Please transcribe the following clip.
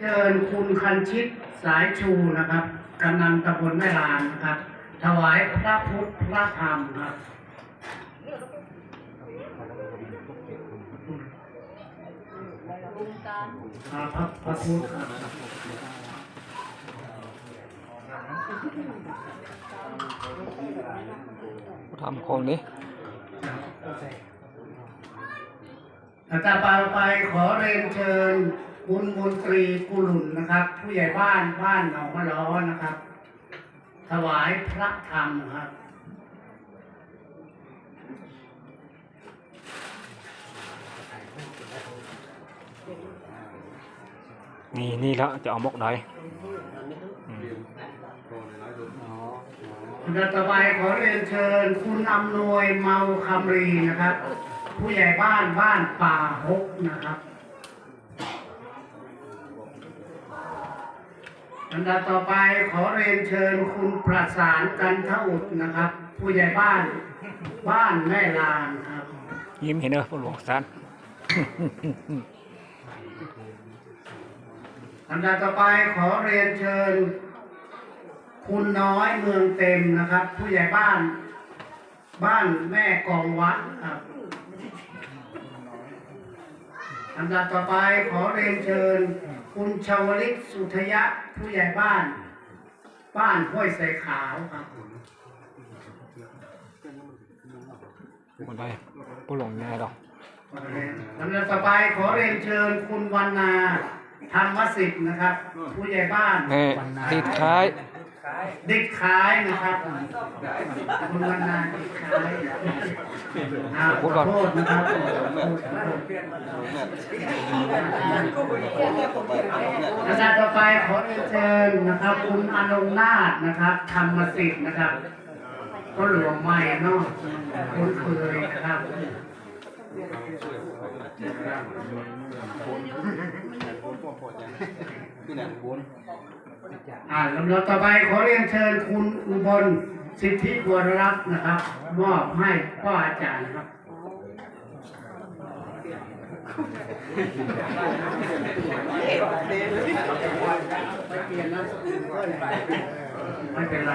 เชิญคุณคันชิตสายชูนะครับกำนันตำบลแม่ลานนะครับ ถวายพระพุทธพระธรรมครับอ่าพระพระพุทธทำโครงนี้อาจารย์ปาไปขอเรียนเชิญ คุณมนตรีกุลุนนะครับ ผู้ใหญ่บ้านบ้านหนองมะล้อนะครับ ถวายพระธรรมครับนี่นี่แล้วจะเอามกได้อืมอันดับต่อไปขอเรียนเชิญ คุณอำนวยเมาคำรีนะครับ ผู้ใหญ่บ้านบ้านป่าฮกนะครับ อันดับต่อไปขอเรียนเชิญคุณประสานกันทอุดนะครับ ผู้ใหญ่บ้านบ้านแม่ลานครับ ยิ้มเห็นเนอะผู้หลวงสันอันดับต่อไปขอเรียนเชิญ คุณน้อยเมืองเต็มนะครับ ผู้ใหญ่บ้าน บ้านแม่กองวัดครับ อันดับต่อไปขอเรียนเชิญ คุณชาวลิตสุทยะผู้ใหญ่บ้าน บ้านห้วยใสขาวครับหมดได้ผู้หลวงแน่ดอกลำดับต่อไปขอเรียนเชิญคุณวันนาธรรมสิทธิ์นะครับ ผู้ใหญ่บ้านแม่ติดท้าย เดิดขายนะครับคุณวันนาดิดขายอ่าขอโทษนะครับอาจารย์ต่อไปขอเรียนเชิญนะครับ คุณอนงนาถนะครับธรรมสิทธิ์นะครับ ก็หลวงใหม่เนาะคุณเคยนะครับ อ่าลำดับต่อไปขอเรียนเชิญคุณอุบลสิทธิบัวรักษ์นะครับ มอบให้พ่ออาจารย์ครับไม่เป็นไร